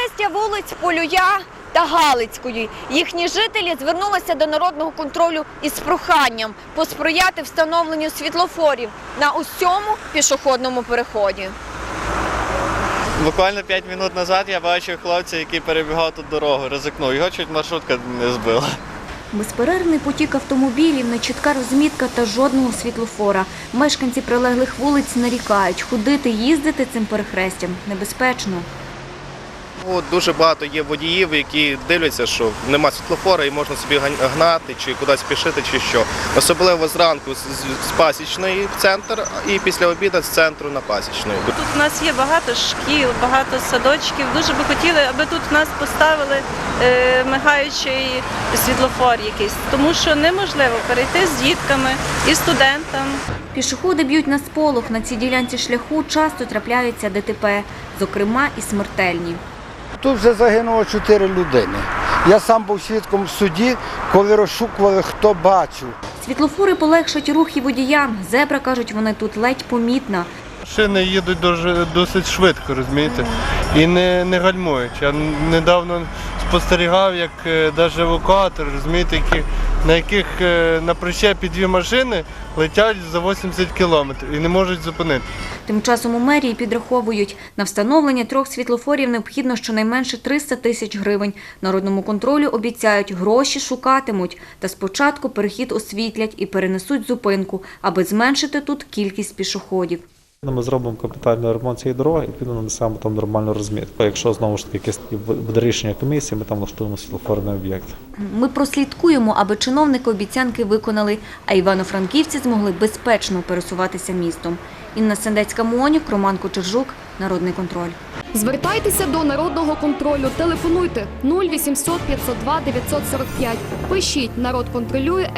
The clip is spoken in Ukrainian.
Перехрестя вулиць Полюя та Галицької. Їхні жителі звернулися до народного контролю із проханням посприяти встановленню світлофорів на усьому пішохідному переході. Буквально 5 минут назад я бачив хлопця, який перебігав тут дорогу, ризикнув. Його чуть маршрутка не збила. Безперервний потік автомобілів, нечітка розмітка та жодного світлофора. Мешканці прилеглих вулиць нарікають, ходити, їздити цим перехрестям небезпечно. Ну, Дуже багато є водіїв, які дивляться, що нема світлофора і можна собі гнати чи кудись спішити, чи що. Особливо зранку з, пасічної в центр і після обіду з центру на пасічної. Тут у нас є багато шкіл, багато садочків. Дуже би хотіли, аби тут в нас поставили е, мигаючий світлофор якийсь, тому що неможливо перейти з дітками і студентам. Пішоходи б'ють на сполох. На цій ділянці шляху часто трапляються ДТП, зокрема і смертельні. Тут вже загинуло чотири людини. Я сам був свідком в суді, коли розшукували, хто бачив. Світлофори полегшать рух і водіям. Зебра, кажуть, вони тут ледь помітна. Машини їдуть досить швидко, розумієте, і не, не гальмують. Я недавно спостерігав, як навіть евакуатор, розумієте, які, на яких е, на причепі дві машини летять за 80 кілометрів і не можуть зупинити. Тим часом у мерії підраховують, на встановлення трьох світлофорів необхідно щонайменше 300 тисяч гривень. Народному контролю обіцяють, гроші шукатимуть. Та спочатку перехід освітлять і перенесуть зупинку, аби зменшити тут кількість пішоходів. Ми зробимо капітальний ремонт цієї дороги і підемо нанесемо там нормальну розмітку. Якщо знову ж таки якесь буде рішення комісії, ми там влаштуємо світлофорний об'єкт. Ми прослідкуємо, аби чиновники обіцянки виконали, а івано-франківці змогли безпечно пересуватися містом. Інна Сендецька Монюк, Роман Кочержук, Народний контроль. Звертайтеся до народного контролю. Телефонуйте 0800 502 945. Пишіть народ контролює.